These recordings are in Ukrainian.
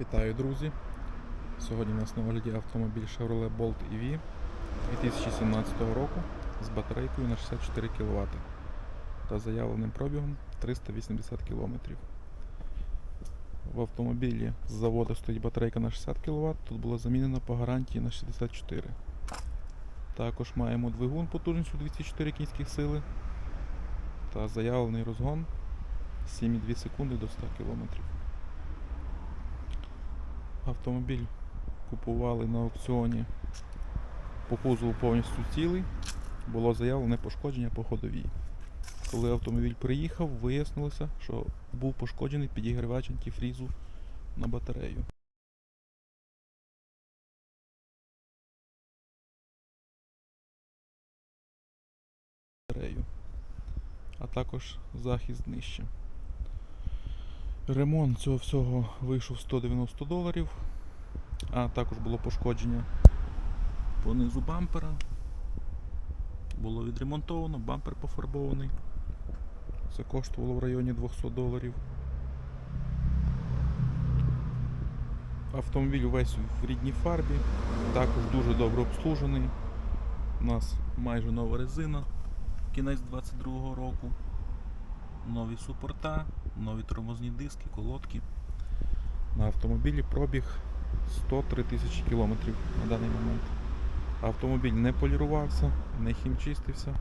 Вітаю, друзі! Сьогодні у нас на огляді автомобіль Chevrolet Bolt EV 2017 року з батарейкою на 64 кВт та заявленим пробігом 380 км. В автомобілі з заводу стоїть батарейка на 60 кВт, тут була замінена по гарантії на 64 Також маємо двигун потужністю 204 кінських сили та заявлений розгон 7,2 секунди до 100 км. Автомобіль купували на аукціоні по кузову повністю цілий. Було заявлене пошкодження по ходовій. Коли автомобіль приїхав, вияснилося, що був пошкоджений підігрівач антифрізу на батарею. А також захист нижче. Ремонт цього всього вийшов 190 доларів, а також було пошкодження по низу бампера. Було відремонтовано, бампер пофарбований. Це коштувало в районі 200 доларів. Автомобіль весь в рідній фарбі, також дуже добре обслужений. У нас майже нова резина, кінець 22-го року нові супорта, нові тормозні диски, колодки. На автомобілі пробіг 103 тисячі кілометрів на даний момент. Автомобіль не полірувався, не хімчистився.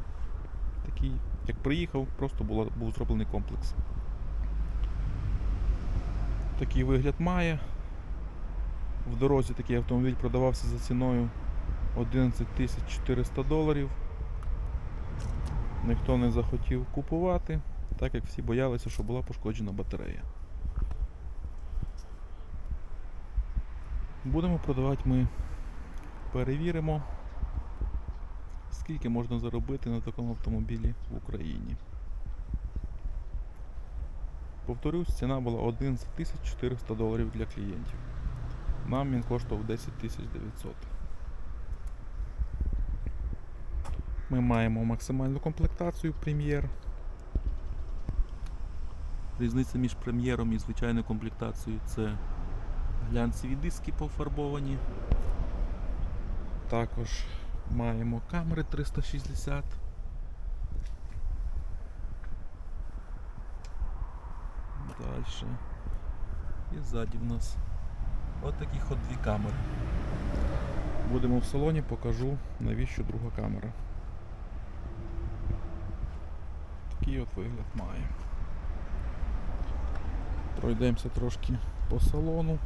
Такий, як приїхав, просто було, був зроблений комплекс. Такий вигляд має. В дорозі такий автомобіль продавався за ціною 11 тисяч 400 доларів. Ніхто не захотів купувати так як всі боялися, що була пошкоджена батарея. Будемо продавати ми, перевіримо, скільки можна заробити на такому автомобілі в Україні. Повторюсь, ціна була 11 400 доларів для клієнтів. Нам він коштував 10 900. Ми маємо максимальну комплектацію прем'єр. Різниця між прем'єром і звичайною комплектацією це глянцеві диски пофарбовані. Також маємо камери 360. Далі. І ззаді в нас от такі от дві камери. Будемо в салоні, покажу навіщо друга камера. Такий от вигляд має. Пройдемося трошки по салону.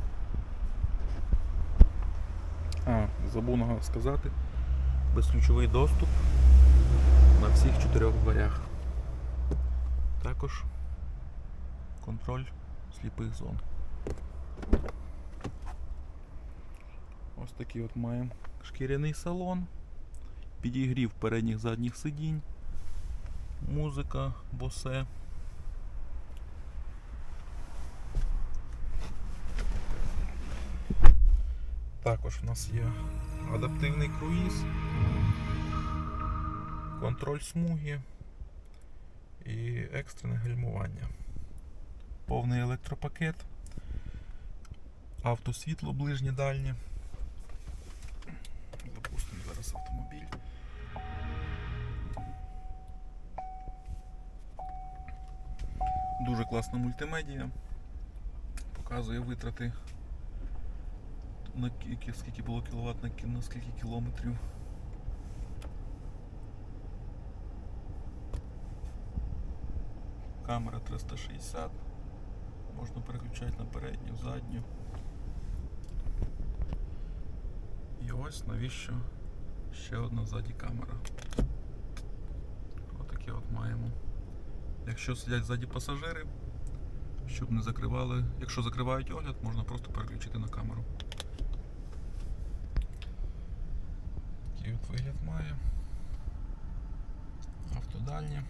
А, забув сказати. Безключовий доступ на всіх чотирьох дверях. Також контроль сліпих зон. Ось такий от маємо шкіряний салон, підігрів передніх задніх сидінь, музика, босе. Також в нас є адаптивний круїз, контроль смуги і екстрене гальмування. Повний електропакет, автосвітло ближнє дальнє. Запустимо зараз автомобіль. Дуже класна мультимедія. Показує витрати на скільки було кіловат на, на скільки кілометрів. Камера 360. Можна переключати на передню, задню. І ось навіщо ще одна ззаді камера. Отаке от маємо. Якщо сидять ззаді пасажири, щоб не закривали, якщо закривають огляд, можна просто переключити на камеру. Такий от вигляд має. Автодальня.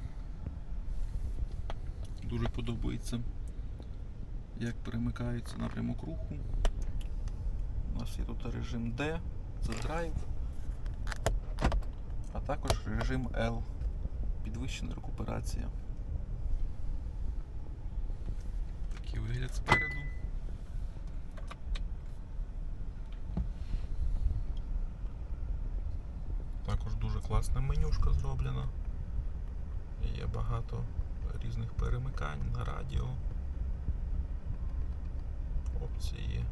Дуже подобається, як перемикається напрямок руху. У нас є тут режим D, це драйв, а також режим L, підвищена рекуперація. Такий вигляд спереду. Класна менюшка зроблена. Є багато різних перемикань на радіо. Опції є.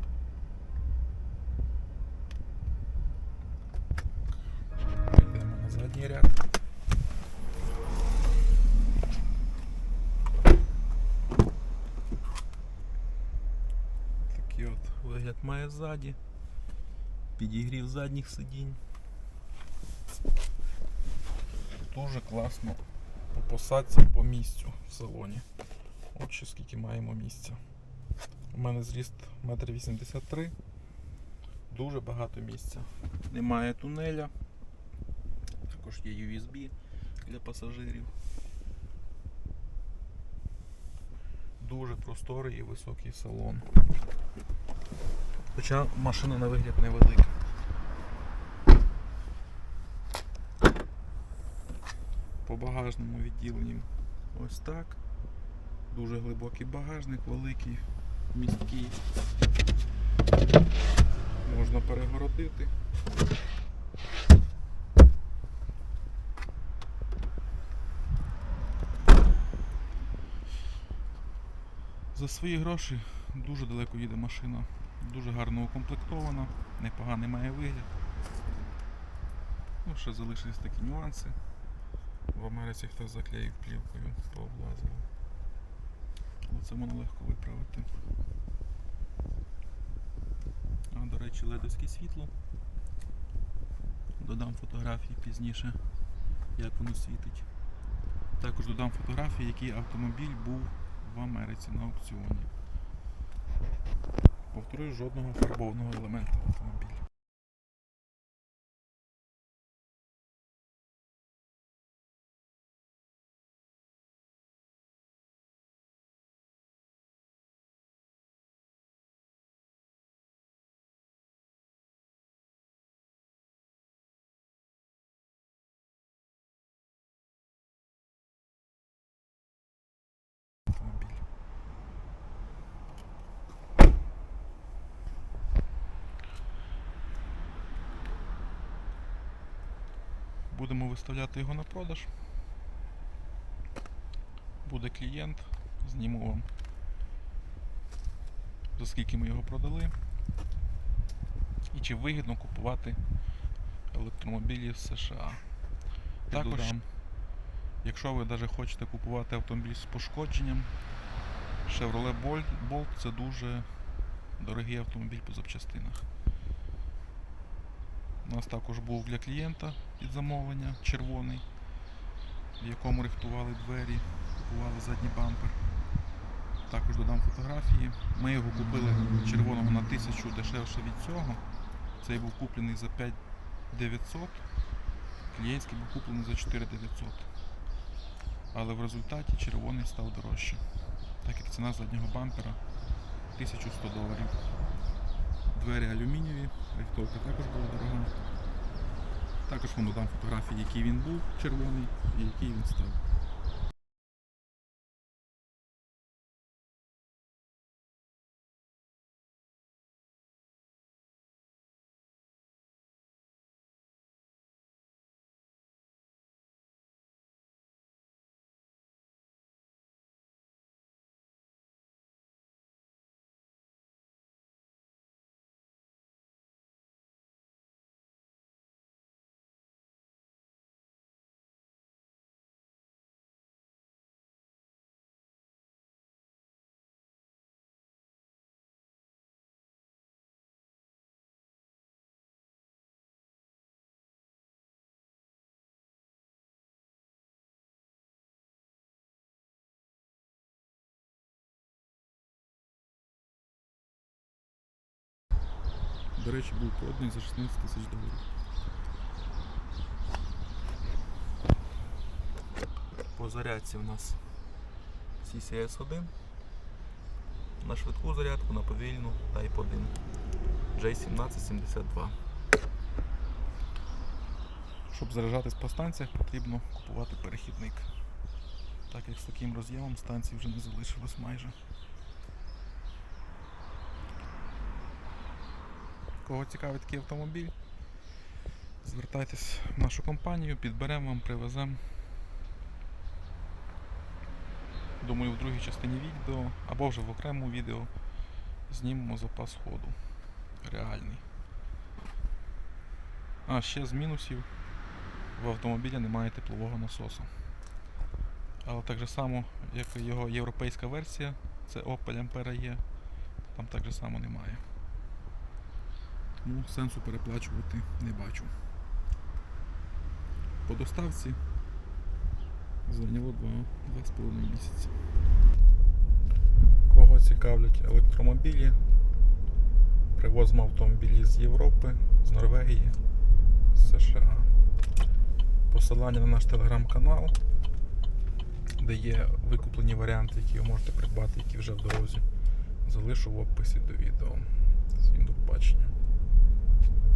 Йдемо на задній ряд. Такий от вигляд має ззаді. Підігрів задніх сидінь. Дуже класно по по місцю в салоні. От ще скільки маємо місця. У мене зріст 1,83 м. Дуже багато місця. Немає тунеля. Також є USB для пасажирів. Дуже просторий і високий салон. Хоча машина на вигляд невелика. Багажному відділенню ось так. Дуже глибокий багажник, великий, місткий. Можна перегородити. За свої гроші дуже далеко їде машина. Дуже гарно укомплектована, непоганий має вигляд. Ну, ще залишились такі нюанси. В Америці хтось заклеїв плівкою, пооблазив. Але це можна легко виправити. А, до речі, ледовське світло. Додам фотографії пізніше, як воно світить. Також додам фотографії, який автомобіль був в Америці на аукціоні. Повторюю, жодного фарбованого елемента в автомобілі. автомобіль. Будемо виставляти його на продаж. Буде клієнт, зніму вам за скільки ми його продали. І чи вигідно купувати електромобілі в США. Також, якщо ви навіть хочете купувати автомобіль з пошкодженням, Chevrolet Bolt, Bolt це дуже дорогий автомобіль по запчастинах. У нас також був для клієнта під замовлення червоний, в якому рихтували двері, купували задній бампер. Також додам фотографії. Ми його купили червоного на 1000 дешевше від цього. Цей був куплений за 5900, клієнтський був куплений за 4900. Але в результаті червоний став дорожче, так як ціна заднього бампера 1100 доларів. Двері алюмінієві, рихтовка також була дорога. Також воно дам фотографії, який він був червоний і який він став. До речі, був проданий за 16 тисяч доларів. По зарядці у нас CCS 1. На швидку зарядку, на повільну Type 1. J1772. Щоб заряджатись по станціях, потрібно купувати перехідник. Так як з таким роз'ємом станцій вже не залишилось майже. Кого цікавить такий автомобіль, Звертайтесь в нашу компанію, підберемо вам, привеземо. Думаю, в другій частині відео або вже в окремому відео знімемо запас ходу. Реальний. А, ще з мінусів в автомобілі немає теплового насосу. Але так само, як і його європейська версія, це Opel Ampera E, там так само немає. Тому сенсу переплачувати не бачу. По доставці зайняло 2,5 місяці. Кого цікавлять електромобілі? Привозимо автомобілі з Європи, з Норвегії, з США. Посилання на наш телеграм-канал, де є викуплені варіанти, які ви можете придбати, які вже в дорозі. Залишу в описі до відео. Всім до побачення.